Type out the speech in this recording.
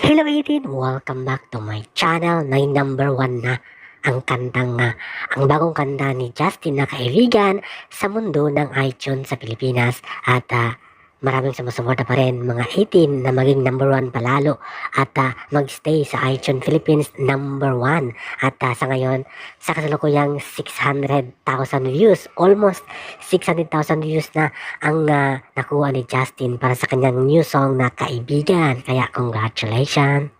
Hello 18! Welcome back to my channel na number one na ang kantang nga, ang bagong kanta ni Justin na kaibigan sa mundo ng iTunes sa Pilipinas at ah, maraming sumusuporta pa rin mga 18 na maging number one palalo at ah, magstay sa iTunes Philippines number one at ah, sa ngayon sa kasalukuyang 600,000 views almost 600,000 views na ang ah, nakuha ni Justin para sa kanyang new song na Kaibigan. Kaya congratulations!